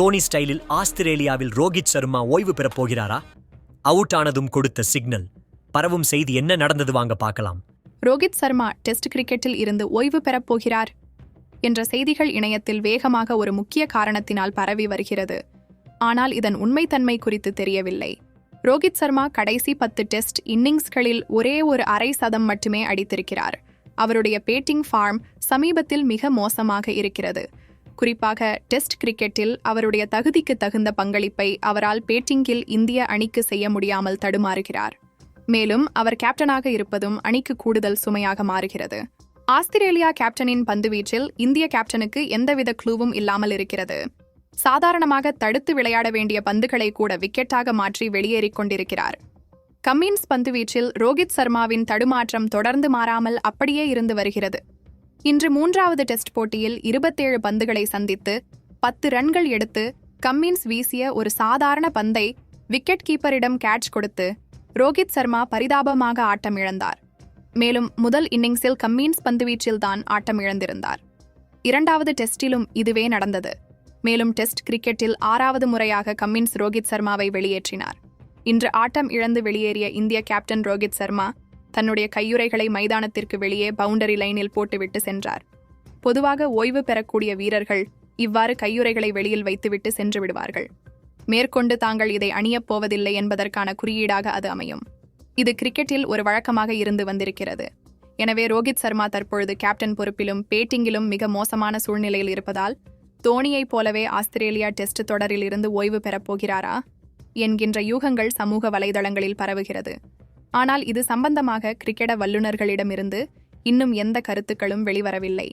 தோனி ஸ்டைலில் ஆஸ்திரேலியாவில் ரோஹித் சர்மா ஓய்வு பெறப் போகிறாரா? அவுட் ஆனதும் கொடுத்த சிக்னல் பரவும் செய்தி என்ன நடந்தது வாங்க பார்க்கலாம். ரோஹித் சர்மா டெஸ்ட் கிரிக்கெட்டில் இருந்து ஓய்வு பெறப் போகிறார் என்ற செய்திகள் இணையத்தில் வேகமாக ஒரு முக்கிய காரணத்தினால் பரவி வருகிறது. ஆனால் இதன் உண்மைத்தன்மை குறித்து தெரியவில்லை. ரோஹித் சர்மா கடைசி பத்து டெஸ்ட் இன்னிங்ஸ்களில் ஒரே ஒரு அரை சதம் மட்டுமே அடித்திருக்கிறார். அவருடைய பேட்டிங் ஃபார்ம் சமீபத்தில் மிக மோசமாக இருக்கிறது. குறிப்பாக டெஸ்ட் கிரிக்கெட்டில் அவருடைய தகுதிக்கு தகுந்த பங்களிப்பை அவரால் பேட்டிங்கில் இந்திய அணிக்கு செய்ய முடியாமல் தடுமாறுகிறார். மேலும் அவர் கேப்டனாக இருப்பதும் அணிக்கு கூடுதல் சுமையாக மாறுகிறது. ஆஸ்திரேலியா கேப்டனின் பந்துவீச்சில் இந்திய கேப்டனுக்கு எந்தவித க்ளூவும் இல்லாமல் இருக்கிறது. சாதாரணமாக தடுத்து விளையாட வேண்டிய பந்துகளை கூட விக்கெட்டாக மாற்றி வெளியேறிக் கொண்டிருக்கிறார். கம்மின்ஸ் பந்துவீச்சில் ரோஹித் சர்மாவின் தடுமாற்றம் தொடர்ந்து மாறாமல் அப்படியே இருந்து வருகிறது. இன்று மூன்றாவது டெஸ்ட் போட்டியில் இருபத்தேழு பந்துகளை சந்தித்து பத்து ரன்கள் எடுத்து கம்மின்ஸ் வீசிய ஒரு சாதாரண பந்தை விக்கெட் கீப்பரிடம் கேட்ச் கொடுத்து ரோஹித் சர்மா பரிதாபமாக ஆட்டம் இழந்தார். மேலும் முதல் இன்னிங்ஸில் கம்மீன்ஸ் பந்துவீச்சில் தான் ஆட்டம் இழந்திருந்தார். இரண்டாவது டெஸ்டிலும் இதுவே நடந்தது. மேலும் டெஸ்ட் கிரிக்கெட்டில் ஆறாவது முறையாக கம்மின்ஸ் ரோஹித் சர்மாவை வெளியேற்றினார். இன்று ஆட்டம் இழந்து வெளியேறிய இந்திய கேப்டன் ரோஹித் சர்மா தன்னுடைய கையுறைகளை மைதானத்திற்கு வெளியே பவுண்டரி லைனில் போட்டுவிட்டு சென்றார். பொதுவாக ஓய்வு பெறக்கூடிய வீரர்கள் இவ்வாறு கையுறைகளை வெளியில் வைத்துவிட்டு சென்று விடுவார்கள். மேற்கொண்டு தாங்கள் இதை அணியப் போவதில்லை என்பதற்கான குறியீடாக அது அமையும். இது கிரிக்கெட்டில் ஒரு வழக்கமாக இருந்து வந்திருக்கிறது. எனவே ரோஹித் சர்மா தற்பொழுது கேப்டன் பொறுப்பிலும் பேட்டிங்கிலும் மிக மோசமான சூழ்நிலையில் இருப்பதால் தோனியைப் போலவே ஆஸ்திரேலியா டெஸ்ட் தொடரில் இருந்து ஓய்வு பெறப் போகிறாரா? என்கின்ற யூகங்கள் சமூக வலைதளங்களில் பரவுகிறது. ஆனால் இது சம்பந்தமாக கிரிக்கெட வல்லுநர்களிடமிருந்து இன்னும் எந்த கருத்துக்களும் வெளிவரவில்லை.